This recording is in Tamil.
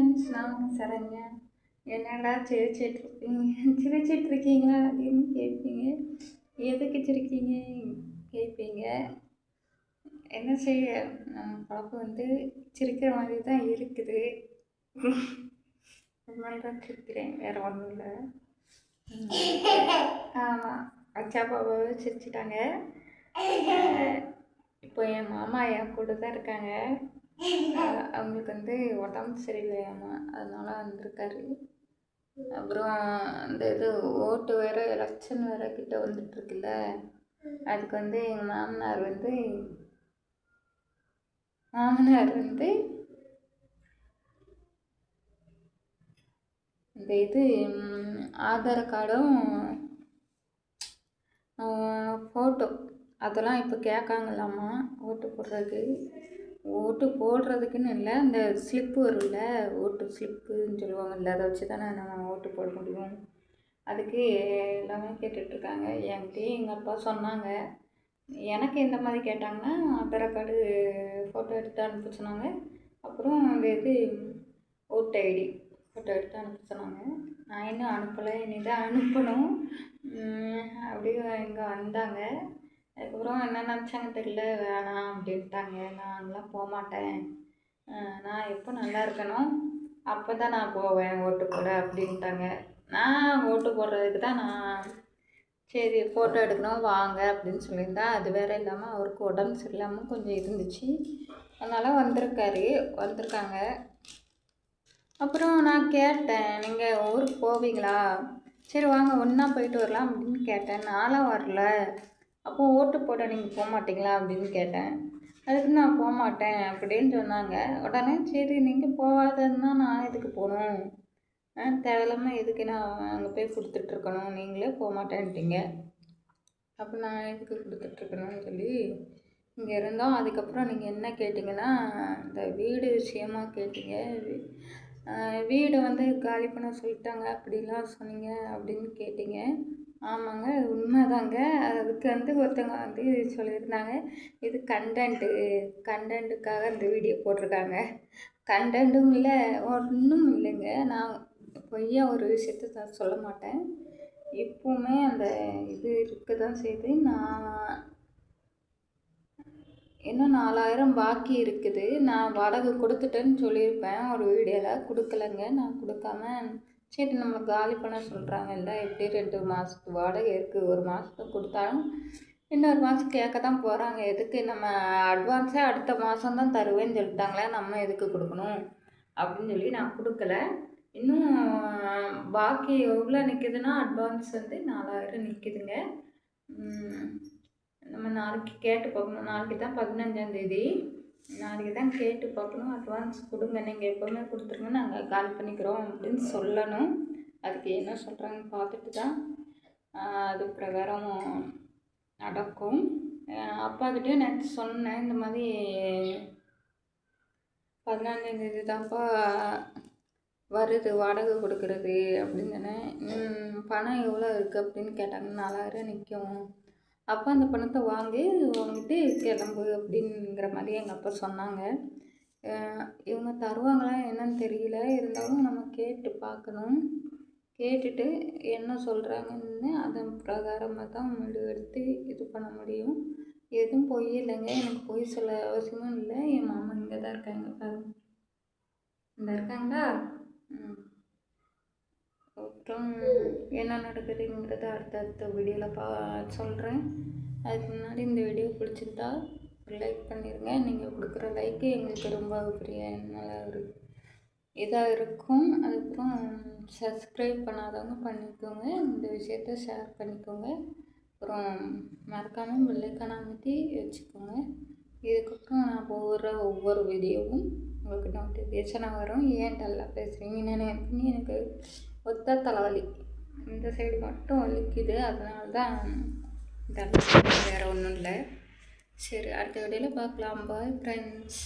ஃப்ரெண்ட்ஸ் நான் சரண்யா என்னடா சிரிச்சிட்ருக்கீங்க? சிரிச்சிட்ருக்கீங்களா? இருக்கீங்களா அப்படின்னு கேட்பீங்க. எதுக்கு சிரிக்கீங்க? கேட்பீங்க. என்ன செய்ய? நம்ம பழப்பு வந்து சிரிக்கிற மாதிரி தான் இருக்குது. அதனால தான் சிரிக்கிறேன். வேறு ஒன்றும் இல்லை. ஆமாம் அச்சா பாபாவை சிரிச்சிட்டாங்க. இப்போ என் மாமா என் கூட தான் இருக்காங்க. அவங்களுக்கு வந்து உடம்பு சரியில்லையாமா அதனால வந்திருக்காரு. அப்புறம் அந்த இது ஓட்டு வேற எலெக்ஷன் வேற கிட்ட வந்துட்டு இருக்குல்ல அதுக்கு வந்து எங்கள் மாமனார் வந்து மாமனார் வந்து இந்த இது ஆதார் கார்டும் ஃபோட்டோ அதெல்லாம் இப்போ கேட்காங்களாமா ஓட்டு போடுறதுக்கு? ஓட்டு போடுறதுக்குன்னு இல்லை அந்த ஸ்லிப்பு வரும்ல ஓட்டு ஸ்லிப்புன்னு சொல்லுவாங்கல்ல அதை வச்சு தானே நம்ம ஓட்டு போட முடியும். அதுக்கு எல்லாமே கேட்டுட்ருக்காங்க. என்கிட்டயும் எங்கள் அப்பா சொன்னாங்க. எனக்கு எந்த மாதிரி கேட்டாங்கன்னா ஆதார் கார்டு ஃபோட்டோ எடுத்து அனுப்ப சொன்னாங்க. அப்புறம் அந்த இது ஓட்டு ஐடி ஃபோட்டோ எடுத்து அனுப்ப சொன்னாங்க. நான் இன்னும் அனுப்பலை இனி தான் அனுப்பணும் அப்படியே இங்கே வந்தாங்க. அதுக்கப்புறம் என்ன நினச்சாங்க தெரியல வேணாம் அப்படின்ட்டாங்க நான்லாம் போக மாட்டேன். நான் எப்போ நல்லா இருக்கணும் அப்போ தான் நான் போவேன் ஓட்டு போட அப்படின்ட்டாங்க. நான் ஓட்டு போடுறதுக்கு தான் நான் சரி ஃபோட்டோ எடுக்கணும் வாங்க அப்படின்னு சொல்லியிருந்தா அது வேற இல்லாமல் அவருக்கு உடம்பு சரியில்லாமல் கொஞ்சம் இருந்துச்சு. அதனால் வந்திருக்காரு வந்திருக்காங்க. அப்புறம் நான் கேட்டேன் நீங்கள் ஊருக்கு போவீங்களா? சரி வாங்க ஒன்றா போயிட்டு வரலாம் அப்படின்னு கேட்டேன். நானும் வரல. அப்போ ஓட்டு போட நீங்கள் போக மாட்டீங்களா அப்படின்னு கேட்டேன். அதுக்கு நான் போக மாட்டேன் அப்படின்னு சொன்னாங்க. உடனே சரி நீங்கள் போகாதன்னா நான் எதுக்கு போகணும்? ஆ, எதுக்கு நான் அங்கே போய் கொடுத்துட்ருக்கணும் நீங்களே போக மாட்டேன்ட்டீங்க அப்போ நான் எதுக்கு கொடுத்துட்ருக்கணும்னு சொல்லி இங்கே இருந்தோம். அதுக்கப்புறம் நீங்கள் என்ன கேட்டிங்கன்னா இந்த வீடு விஷயமா கேட்டீங்க. வீ- வீடை வந்து காலி பண்ண சொல்லிட்டாங்க. அப்படிலாம் சொன்னீங்க அப்படின்னு கேட்டீங்க. ஆமாங்க அது உண்மைதாங்க. அதுக்கு வந்து ஒருத்தவங்க வந்து சொல்லியிருந்தாங்க இது கண்டென்ட்டு கன்டென்ட்டுக்காக இந்த வீடியோ போட்டிருக்காங்க. கண்டென்ட்டும் இல்லை ஒன்றும் இல்லைங்க. நான் பொய்யா ஒரு விஷயத்த நான் சொல்ல மாட்டேன். இப்போவுமே அந்த இது இருக்க தான் செய்யுது நான் இன்னும் நாலாயிரம் பாக்கி இருக்குது. நான் வாடகை கொடுத்துட்டேன்னு சொல்லியிருப்பேன். ஒரு வீடியோவில் கொடுக்கலங்க. நான் கொடுக்காம சரி நம்ம காலி பண்ண சொல்கிறாங்கல்ல எப்படி ரெண்டு மாதத்துக்கு வாடகை இருக்குது ஒரு மாதத்துக்கு கொடுத்தாலும் இன்னொரு மாதம் கேட்க தான் போகிறாங்க எதுக்கு நம்ம அட்வான்ஸே அடுத்த மாதம் தான் தருவேன்னு சொல்லிட்டாங்களே நம்ம எதுக்கு கொடுக்கணும்? அப்படின்னு சொல்லி நான் கொடுக்கல. இன்னும் பாக்கி எவ்வளோ நிற்கிதுன்னா அட்வான்ஸ் வந்து நாலாயிரம் நிற்கிதுங்க நம்ம நாளைக்கு கேட்டு பார்க்கணும். நாளைக்கு தான் பதினஞ்சாந்தேதி நாளைக்கு தான் கேட்டு பார்க்கணும். அட்வான்ஸ் கொடுங்க. நீங்கள் எப்போவுமே கொடுத்துருங்க. நாங்கள் கால் பண்ணிக்கிறோம் அப்படின்னு சொல்லணும். அதுக்கு என்ன சொல்கிறாங்கன்னு பார்த்துட்டு தான் அது பிரகாரம் நடக்கும். ஆஹ், அப்பாக்கிட்டே நேற்று சொன்னேன். இந்த மாதிரி பதினஞ்சாந்தேதி தான்ப்பா வருது. வாடகை கொடுக்குறது அப்படின்னு சொன்னேன். பணம் எவ்வளோ இருக்குது அப்படின்னு கேட்டாங்க. நாலாயிரம் நிற்கும் அப்போ அந்த பணத்தை வாங்கி வாங்கிட்டு கிளம்பு அப்படிங்கிற மாதிரி எங்கள் அப்பா சொன்னாங்க. இவங்க தருவாங்களா என்னன்னு தெரியல. இருந்தாலும் நம்ம கேட்டு பார்க்கணும். கேட்டுட்டு என்ன சொல்கிறாங்கன்னு அதன் பிரகாரமாக தான் முடிவெடுத்து இது பண்ண முடியும். எதுவும் பொய் இல்லைங்க. எனக்கு பொய் சொல்ல அவசியமும் இல்லை. என் மாமா இங்கே தான் இருக்காங்க பாருங்க. இந்த இருக்காங்களா? ம். அப்புறம் என்ன நடக்குதுங்கிறத அடுத்தடுத்த வீடியோவில் பா சொல்கிறேன் அதுக்கு முன்னாடி இந்த வீடியோ பிடிச்சிருந்தா லைக் பண்ணிடுங்க நீங்கள் கொடுக்குற லைக்கு எங்களுக்கு ரொம்ப பெரிய நல்லா ஒரு இதாக இருக்கும். அதுக்கப்புறம் சப்ஸ்கிரைப் பண்ணாதவங்க பண்ணிக்கோங்க. இந்த விஷயத்த ஷேர் பண்ணிக்கோங்க. அப்புறம் மறக்காமல் பிள்ளைக்கான அமைத்தி வச்சுக்கோங்க. இதுக்கப்புறம் நான் போடுற ஒவ்வொரு வீடியோவும் உங்களுக்கு நோட்டிஃபிகேஷனாக வரும். ஏன் டல்லாக பேசுகிறீங்கன்னு நினைப்பீங்க எனக்கு ஒத்த தலைவலி. இந்த சைடு மட்டும் வலிக்குது. அதனால தான் வேறு ஒன்றும் இல்லை. சரி அடுத்த வீடியோவில் பார்க்கலாம். Bye friends